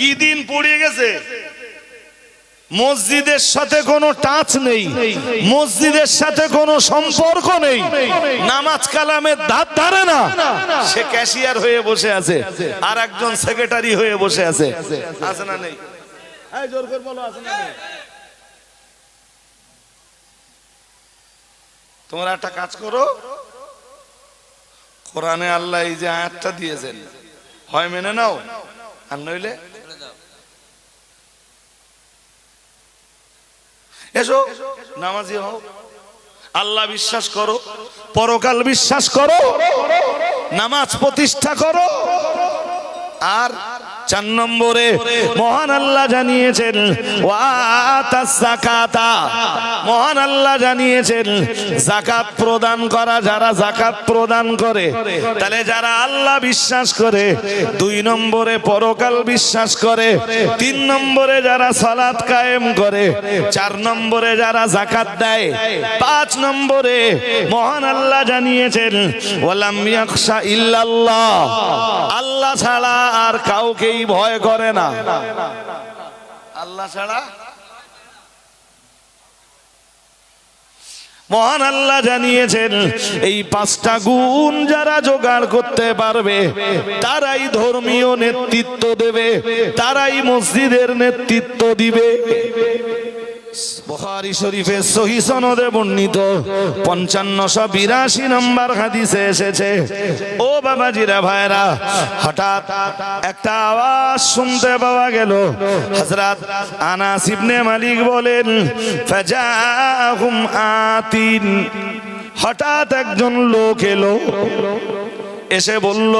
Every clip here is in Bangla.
কি দিন পড়ে গেছে? মসজিদের সাথে কোনো টাচ নেই। মসজিদের সাথে কোনো সম্পর্ক নেই। নামাজ কালামের ধার ধারে না। সে ক্যাশিয়ার হয়ে বসে আছে। আর একজন সেক্রেটারি হয়ে বসে আছে। আছে না নেই? জোর করে বলো, আছে না তোমরা একটা কাজ করো। কোরআনে আল্লাহ এই যে আয়াতটা দিয়েছেন, হয় মেনে নাও? আর নইলে এসো নামাজি হও। আল্লাহ বিশ্বাস করো পরকাল বিশ্বাস করো নামাজ প্রতিষ্ঠা করো। আর চার নম্বরে মহান আল্লাহ জানিয়েছেন মহান আল্লাহ জানিয়েছেন, জাকাত প্রদান করা যারা জাকাত প্রদান করে, তাহলে যারা আল্লাহ বিশ্বাস করে, দুই নম্বরে পরকাল বিশ্বাস করে, তিন নম্বরে যারা সালাত কায়েম করে, চার নম্বরে যারা জাকাত দেয়, পাঁচ নম্বরে মহান আল্লাহ জানিয়েছেন, ওয়ালাম ইয়াখশা ইল্লাল্লাহ। আল্লাহ ছাড়া আর কাউকেই ভয় করে না। আল্লাহ ছাড়া? মহান আল্লাহ জানিয়েছেন, এই পাঁচটা গুণ যারা জোগাড় করতে পারবে, তারাই ধর্মীয় নেতৃত্ব দেবে, তারাই মসজিদের নেতৃত্ব দিবে। বুখারী শরীফের সহি সনদে বর্ণিত। পঞ্চান্নশো বিরাশি নম্বর হাদিসে এসেছে, ও বাবাজিরা ভাইরা হঠাৎ একটা আওয়াজ শুনতে পাওয়া গেল। হযরত আনাস ইবনে মালিক বলেন, ফাজাহুম আতিন। হঠাৎ একজন লোক এলো। এসে বলল,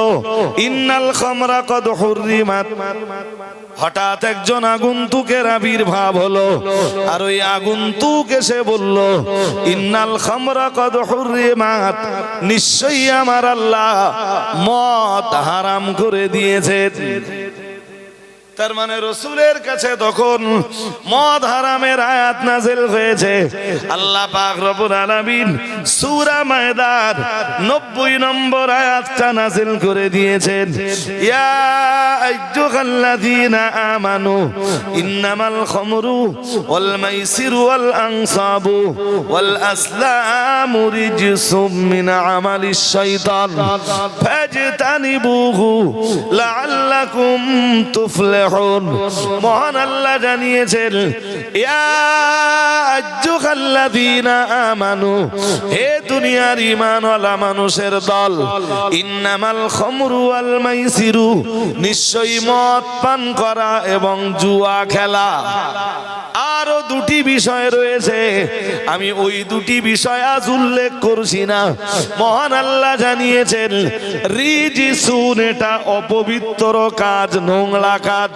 ইন্নাল খামরা কদ হুররিমাত। হঠাৎ একজন আগন্তুকের আবির্ভাব হলো, আর ওই আগন্তুক এসে বলল, ইন্নাল খামরা কদ হুররিমাত, নিশ্চয়ই আমার আল্লাহ মদ হারাম করে দিয়েছে তার মানে রসুলের কাছে তখন মদ হারামের আয়াত নাজিল হয়েছে। আল্লাহ পাক রব্বুল আলামিন সূরা মায়দার 90 নম্বর আয়াতটা নাজিল করে দিয়েছেন। ইয়া ইন্নামাল খামরু ওয়াল মাইসিরু ওয়াল আনসাবু ওয়াল আসলামু রিজসুম মিন আমালিশ শাইতান। ফাজতানিবুহু লাআল্লাকুম তুফলিহুন। মহান আল্লাহ জানিয়েছেন আমানু, হে দুনিয়ার ঈমানওয়ালা মানুষের দল, ইন্নামাল খামরু ওয়াল মাইসিরু নিশ্চয়ই মদ পান করা এবং জুয়া খেলা। আরও দুটি বিষয় রয়েছে। আমি ওই দুটি বিষয় আজ উল্লেখ করছি না। মহান আল্লাহ জানিয়েছেন, রিজিসুন এটা অপবিত্র কাজ, নোংরা কাজ।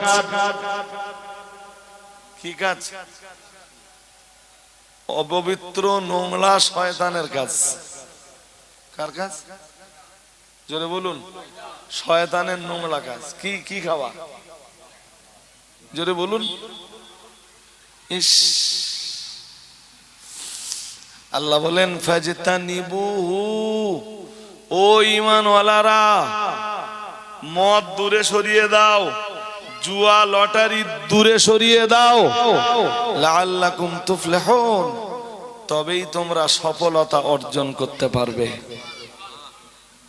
কি কাজ? অপবিত্র, নোংরা, শয়তানের কাজ। কার কাজ? জোরে বলুন। শয়তানের নোংরা কাজ। কি কি খাওয়া? জোরে বলুন। ইস। আল্লাহ বলেন ফাজতা নিবু ও ইমানওয়ালারা মদ দূরে সরিয়ে দাও, জুয়া লটারি দূরে সরিয়ে দাও। লাআল্লাকুম তুফলিহুন। তবেই তোমরা সফলতা অর্জন করতে পারবে।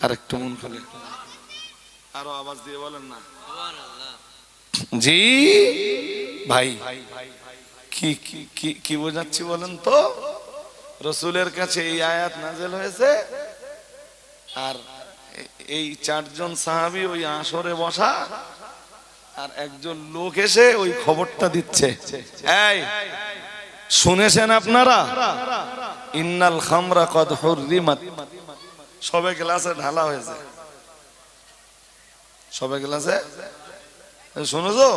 আরেকটু মন খুলে। আরও আওয়াজ দিয়ে বলেন না। জি ভাই কি কি কি বোঝাচ্ছি বলেন তো? রসুলের কাছে এই আয়াত নাজেল হয়েছে আর এই চারজন সাহাবি ওই আসরে বসা আর একজন লোক এসে ওই খবরটা দিচ্ছে। এই শুনেছেন আপনারা? ইন্নাল খামরা কদ হুররিমাত। সবে গ্লাসে ঢালা হয়েছে। সবে গ্লাসে শুনেছো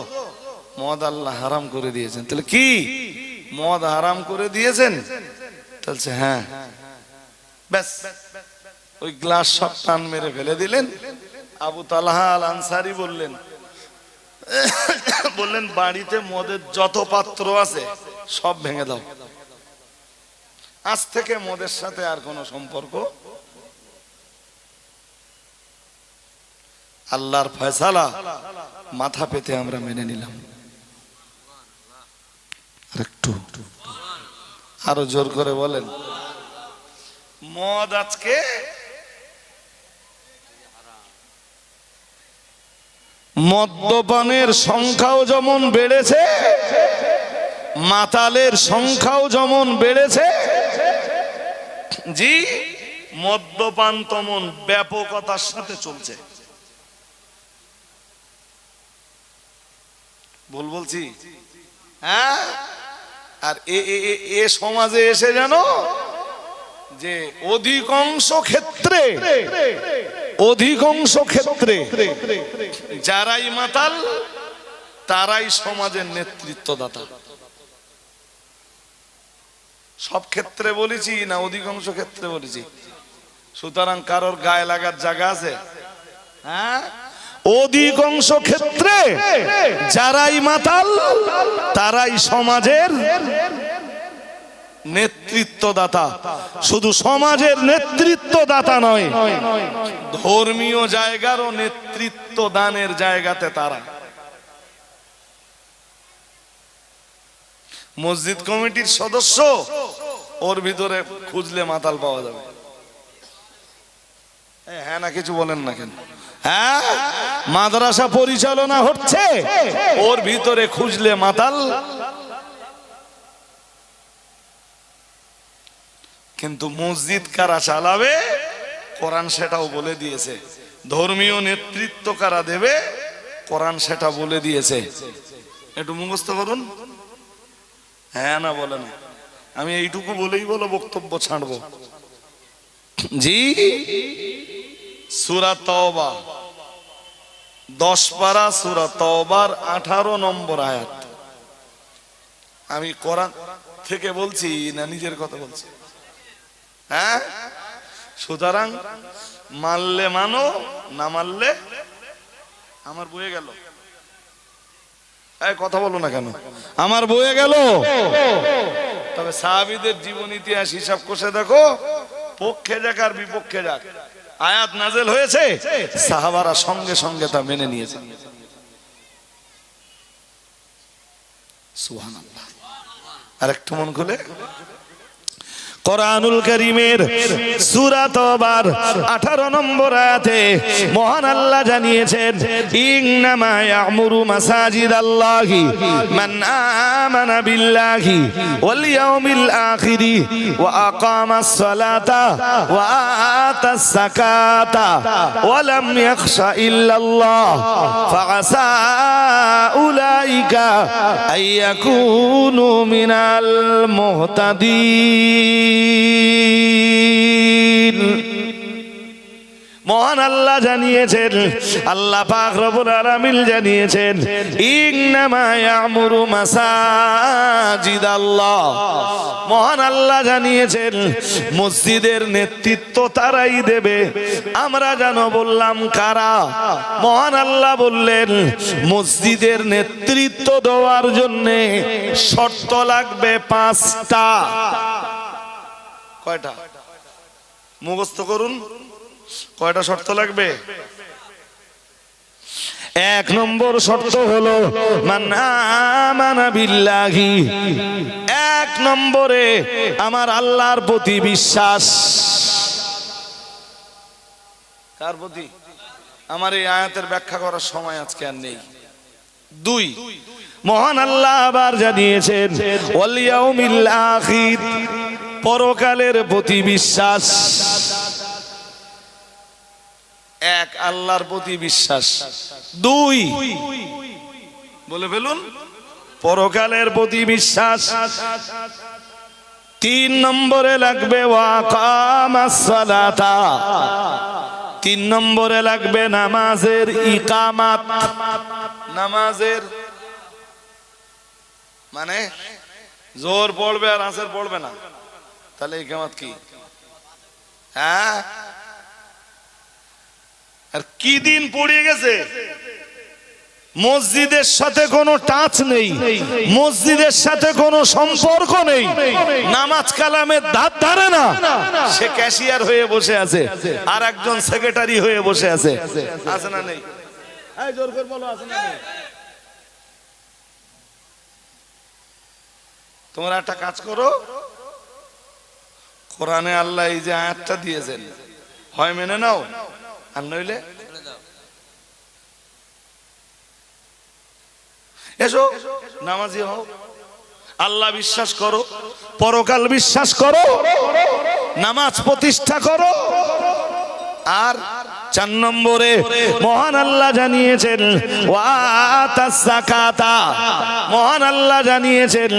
মদ আল্লাহ হারাম করে দিয়েছেন। তাহলে কি? মদ হারাম করে দিয়েছেন? বলছে হ্যাঁ। ব্যাস। ওই গ্লাস সব টান মেরে ফেলে দিলেন। আবু তালহা আল আনসারি বললেন বললেন, বাড়িতে মদের যত পাত্র আছে, সব ভেঙে দাও। আজ থেকে মদের সাথে আর কোনো সম্পর্ক আল্লাহর ফয়সালা মাথা পেতে আমরা মেনে নিলাম। একটু আরও জোর করে বলেন। মদ আজকে মদ্যপানের সংখ্যাও যেমন বেড়েছে, মাতালের সংখ্যাও যেমন বেড়েছে, জি, মদ্যপান তেমন ব্যাপকতার সাথে চলছে। ভুল বলছি। হ্যাঁ? আর এ সমাজে এসে জানো যে অধিকাংশ ক্ষেত্রে অধিকাংশ ক্ষেত্রে যারাই মাতাল, তারাই সমাজের নেতৃত্বদাতা। সব ক্ষেত্রে বলেছি না, অধিকাংশ ক্ষেত্রে বলেছি। সুতরাং কারোর গায়ে লাগার জায়গা আছে? হ্যাঁ? অধিকাংশ ক্ষেত্রে যারাই মাতাল, তারাই সমাজের নেতৃত্বদাতা। শুধু সমাজের নেতৃত্বদাতা নয়, ধর্মীয় জায়গারও নেতৃত্ব দানের জায়গাতে তারা। মসজিদ কমিটির সদস্য, ওর ভিতরে খুঁজলে মাতাল পাওয়া যাবে। হ্যাঁ না, কিছু বলেন না কেন? হ্যাঁ? মাদ্রাসা পরিচালনা হচ্ছে। ওর ভিতরে খুঁজলে মাতাল। কিন্তু মসজিদ কারা চালাবে? কোরআন সেটাও বলে দিয়েছে। ধর্মীয় নেতৃত্ব কারা দেবে? কোরআন সেটা বলে দিয়েছে। একটু মুখস্থ করুন। হ্যাঁ না, বলে না। আমি এইটুকু বলেই বলো বক্তব্য ছাড়বো। জি? সুরা তওবা। দশ পারা সুরা তওবার আঠারো নম্বর আয়াত। আমি কোরআন থেকে বলছি না নিজের কথা বলছি? হ্যাঁ? সুতরাং মানলে মানো, না মানলে আমার বয়ে গেল। কথা বলো না কেন? আমার বয়ে গেল। তবে সাহাবিদের জীবন ইতিহাস হিসাব কষে দেখো, পক্ষে যাক আর বিপক্ষে যাক। আয়াত নাজেল হয়েছে? সাহাবারা সঙ্গে সঙ্গে তা মেনে নিয়েছে সুহান আর একটু মন খুলে। কোরআনুল করিমের সূরা তওবার 18 নম্বর আয়াতে মহান আল্লাহ জানিয়েছেন, ইন্নামা ইয়ামুরু মাসাজিদাল্লাহি মান আমানা বিল্লাহি ওয়াল ইয়াউমিল আখিরি ওয়া আকামাস সালাতা ওয়া আতাস সাকাতা ওয়া লাম ইয়াখশা ইল্লাল্লাহ ফাআসা উলাইকা আইয়াকুনু মিনাল মুহতাদিন. মহান আল্লাহ জানিয়েছেন, আল্লাহ পাক রব্বুল আলামিন জানিয়েছেন, ইন্নামা ইয়ামুরু মাসাজিদাল্লাহ। মহান আল্লাহ জানিয়েছেন, মসজিদের নেতৃত্ব তারাই দেবে। আমরা জানো বললাম, কারা? মহান আল্লাহ বললেন, মসজিদের নেতৃত্ব দেওয়ার জন্য শর্ত লাগবে পাঁচটা। কয়টা? মুখস্থ করুন। কয়টা শর্ত লাগবে? এক নম্বর শর্ত হলো বিল্লাহি। এক নম্বরে আমার আল্লাহর প্রতি বিশ্বাস। কার প্রতি? আমার এই আয়াতের ব্যাখ্যা করার সময় আজকে আর নেই। দুই, মহান আল্লাহ আবার জানিয়েছেন আখির। পরকালের প্রতি বিশ্বাস। এক আল্লাহর প্রতি বিশ্বাস। দুই বলে ফেলুন। পরকালের প্রতি বিশ্বাস। তিন নম্বরে লাগবে তিন নম্বরে লাগবে নামাজের ইকামাত। নামাজের মানে জোর পড়বে আর আসর পড়বে না। তাহলে ইকামাত কি? হ্যাঁ? আর কি দিন পড়িয়ে গেছে? মসজিদের সাথে কোনো টাচ নেই। মসজিদের সাথে কোনো সম্পর্ক নেই। নামাজ কালামের ধার ধারে না। সে ক্যাশিয়ার হয়ে বসে আছে। আর একজন সেক্রেটারি হয়ে বসে আছে। আছে না নেই? জোর করে বলো আছে না তোমরা একটা কাজ করো। কোরআনে আল্লাহ এই যে আয়াতটা দিয়েছেন। হয় মেনে নাও, আর নইলে এসো, নামাজি হও। আল্লাহ বিশ্বাস করো, পরকাল বিশ্বাস করো, নামাজ প্রতিষ্ঠা করো, আর চার নম্বরে মহান আল্লাহ জানিয়েছেন মহান আল্লাহ জানিয়েছেন,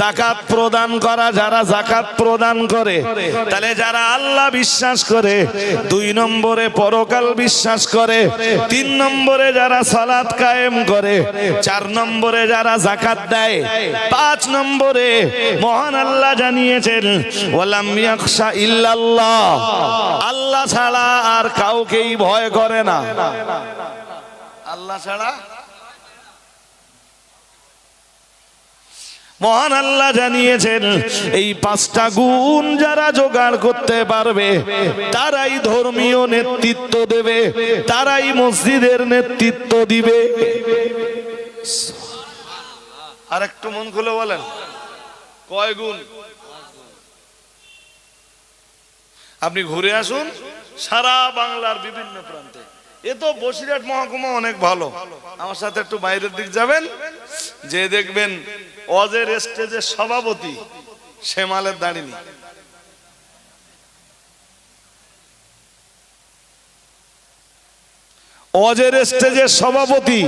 জাকাত প্রদান করা যারা জাকাত প্রদান করে, তাহলে যারা আল্লাহ বিশ্বাস করে, দুই নম্বরে পরকাল বিশ্বাস করে, তিন নম্বরে যারা সালাত কায়েম করে, চার নম্বরে যারা জাকাত দেয়, পাঁচ নম্বরে মহান আল্লাহ জানিয়েছেন, ওয়ালাম ইয়াখশা ইল্লাল্লাহ। আল্লাহ ছাড়া আর কাউকেই ভয় করে না। আল্লাহ ছাড়া? মহান আল্লাহ জানিয়েছেন এই পাঁচটা গুণ যারা জোগাড় করতে পারবে তারাই ধর্মীয় নেতৃত্ব দেবে তারাই মসজিদের নেতৃত্ব দিবে। আর একটু মন খুলে বলেন। কয় গুণ? আপনি ঘুরে আসুন সারা বাংলার বিভিন্ন প্রান্তে। এ তো বসিরহাট মহকুমা অনেক ভালো। আমার সাথে একটু বাইরের দিক যাবেন। যে দেখবেন অজের স্টেজের সভাপতি শ্যামালের দাঁড়িনি। অজের স্টেজের সভাপতি।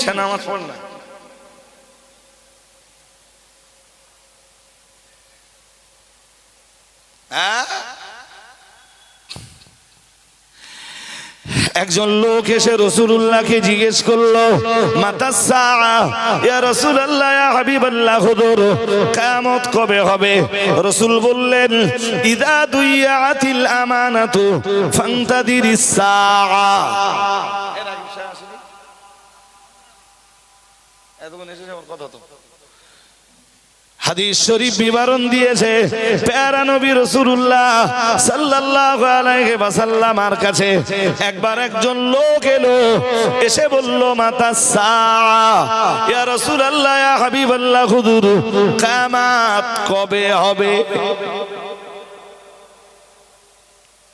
সে নামাজ পড় না হ্যাঁ একজন লোক এসে রসুল্লাহকে জিজ্ঞেস করল কিয়ামত কবে হবে? রসুল বললেন, ইদা আমানাতু এর আগে বিষয় আসেনি? এতক্ষণ এসেছে আমার কথা তো। হাদিস শরীফ বিবরণ দিয়েছে, প্যারা নবী রাসূলুল্লাহ সাল্লাল্লাহু আলাইহি ওয়াসাল্লামার কাছে একবার একজন লোক এলো, এসে বলল, মাতা সা ইয়া রাসূলুল্লাহ, ইয়া হাবিবাল্লাহ, হুজুর, কিয়ামত কবে হবে?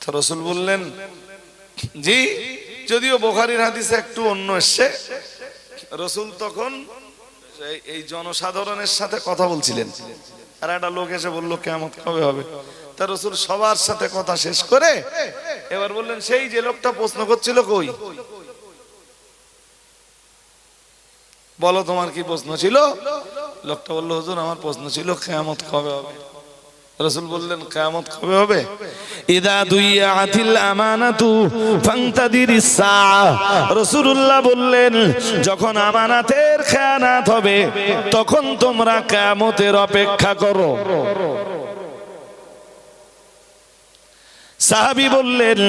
তো রাসূল বললেন, জি, যদিও বুখারীর হাদিসে একটু অন্য এসছে, রসুল তখন এই- জনসাধারণের সাথে কথা বলছিলেন। আর একটা লোক এসে বলল কেমন কবে হবে? তা রসুল সবার সাথে কথা শেষ করে এবার বললেন, সেই যে লোকটা প্রশ্ন করছিল কই? বলো, তোমার কি প্রশ্ন ছিল? লোকটা বলল, হুজুর, আমার প্রশ্ন ছিল কেয়ামত কবে হবে? রসুল বললেন, কেয়ামত কবে হবে? ইদা দুইয়াতিল আমানাতু রাসূলুল্লাহ বললেন, যখন আমানাতের খেয়ানাত হবে, তখন তোমরা কিয়ামতের অপেক্ষা করো। সাহাবী বললেন,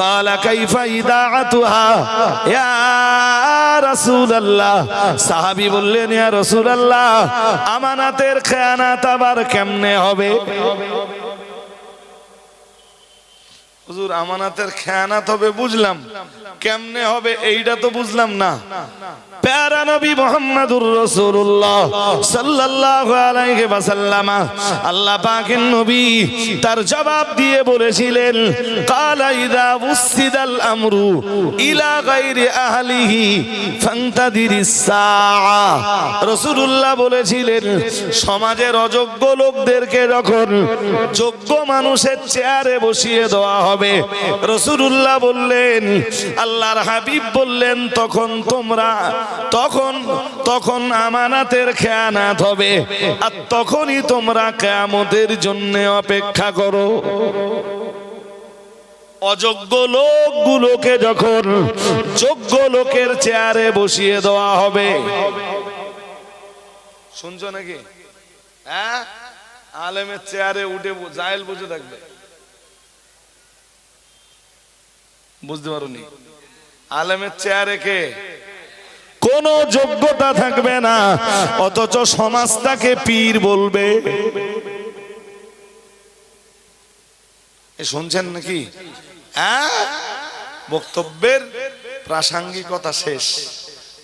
কালা কাইফা ইদাআতুহা, ইয়া সাহাবী বললেন, ইয়া রাসূলুল্লাহ, আমানাতের খেয়ানাত আবার কেমনে হবে? হুজুর, আমানাতের খেয়ানাত হবে, বুঝলাম। কেমনে হবে, এইটা তো বুঝলাম না। প্যারা নবী মোহাম্মদুর রসুল্লাহ সাল্লাল্লাহু আলাইহি ওয়াসাল্লাম। আল্লাহ পাকের নবী তার জবাব দিয়ে বলেছিলেন, কালা ইদা উসিদাল আমরু ইলা গায়রি আহলিহি ফান্তাদিরিস সাআ। রাসূলুল্লাহ বলেছিলেন, সমাজের অযোগ্য লোকদেরকে যখন যোগ্য মানুষের চেয়ারে বসিয়ে দেওয়া হবে। রসুল্লাহ বললেন, আল্লাহর হাবিব বললেন, তখন তোমরা তখন তখন আমানাতের খেয়ানাত হবে। আর তখনই তোমরা কেয়ামতের জন্য অপেক্ষা করো। অযোগ্য লোকগুলোকে যখন যোগ্য লোকের চেয়ারে বসিয়ে দেওয়া হবে। শুনছো নাকি? হ্যাঁ? আলেমের চেয়ারে উঠে জায়েল বসে থাকবে। বুঝতে পারোনি? আলেমের চেয়ারে কে? কোন যোগ্যতা থাকবে না। অথচ সমাজ তাকে পীর বলবে। শুনছেন নাকি? হ্যাঁ? বক্তব্যের প্রাসঙ্গিকতা শেষ।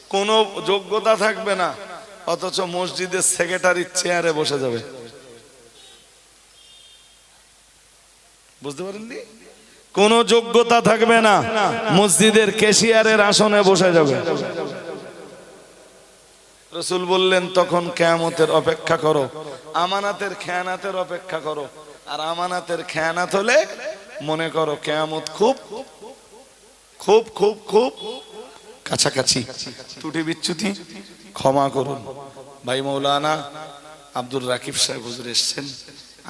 কোনো যোগ্যতা থাকবে না। অথচ মসজিদের সেক্রেটারির চেয়ারে বসে যাবে। বুঝতে পারেননি? কোনো যোগ্যতা থাকবে না। মসজিদের ক্যাশিয়ারের আসনে বসে যাবে। রসুল বললেন, তখন কেয়ামতের অপেক্ষা করো। আমানাতের খেয়ানাতের অপেক্ষা করো। আর আমানাতের খেয়ানাত হলে মনে করো কেয়ামত খুব খুব খুব খুব কাছাকাছি। ত্রুটি বিচ্যুতি, ক্ষমা করুন। ভাই মৌলানা আব্দুর রাকিব সাহেব হুজুর এসছেন।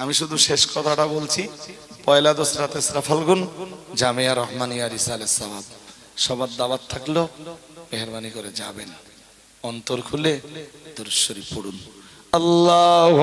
আমি শুধু শেষ কথাটা বলছি, পয়লা দোসরা তেসরা ফাল্গুন জামিয়া রহমানিয়া রিসালে সবার দাওয়াত থাকল, মেহরবানি করে যাবেন। অন্তর খুলে দুরুশ্বরী পড়ুন। আল্লাহ